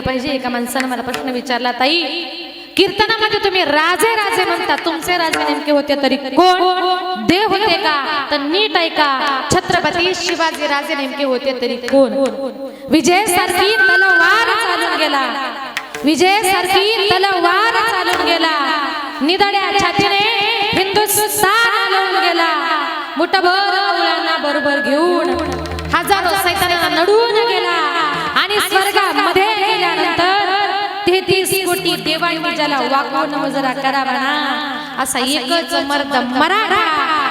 पाहिजे. एका माणसानं मला प्रश्न विचारला ताई कीर्तनामध्ये तुम्ही राजे राजे म्हणता. तुमचे राजे नेमके होते तरी कोण? देव होते का? तर नीट ऐका. छत्रपती शिवाजी राजे नेमके होते तरी कोण? विजय सारखी तलवार चालून गेला. विजय सारखी तलवार चालून गेला. निदड्या छातीने हिंदुस्थान हलवून गेला. मुठभर मुलांना बरोबर घेऊन हजारो सैताना नडून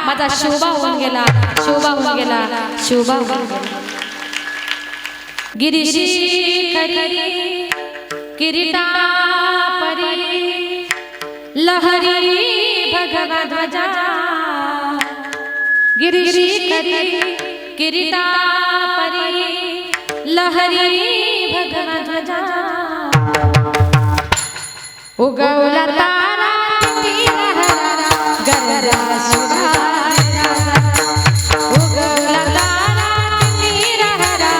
माझा शोभा होऊन गेला. शोभा होऊन गेला. शोभा होऊन गेला. गिरीशी किरीटा परी लहरी भगवा गिरीशी किरीटा परी लहरी भगवा ध्वजा. उगवला तारा गरजा शिवाय. उगवला तारा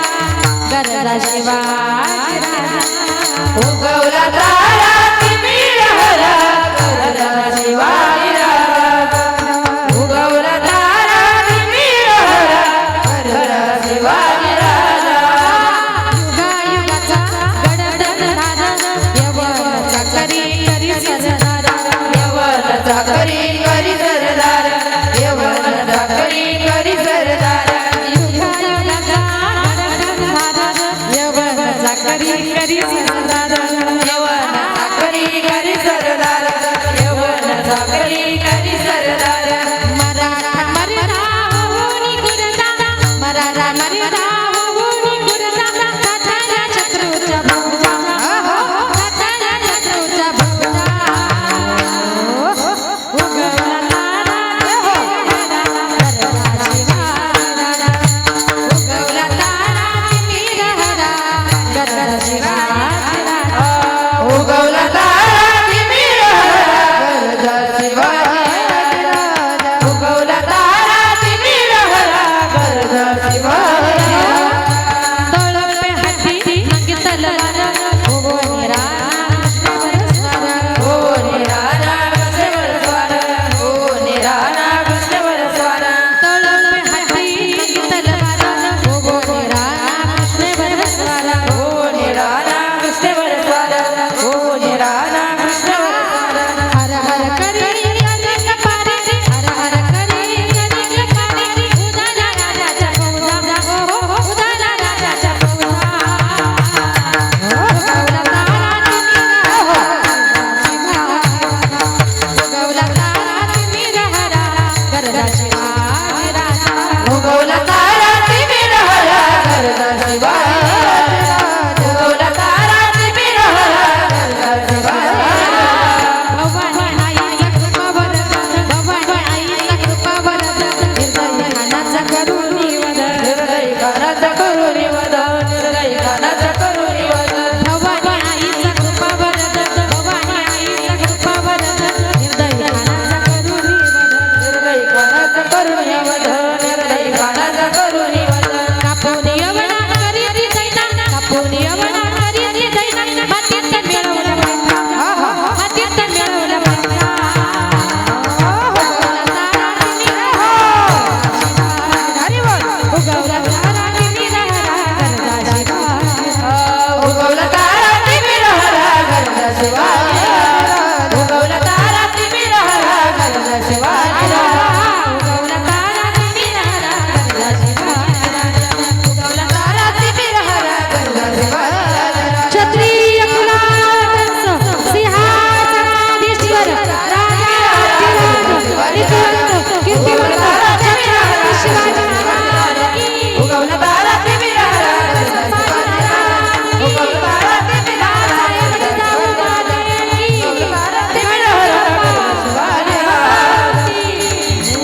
गरजा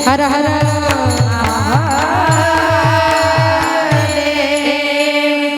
हर हर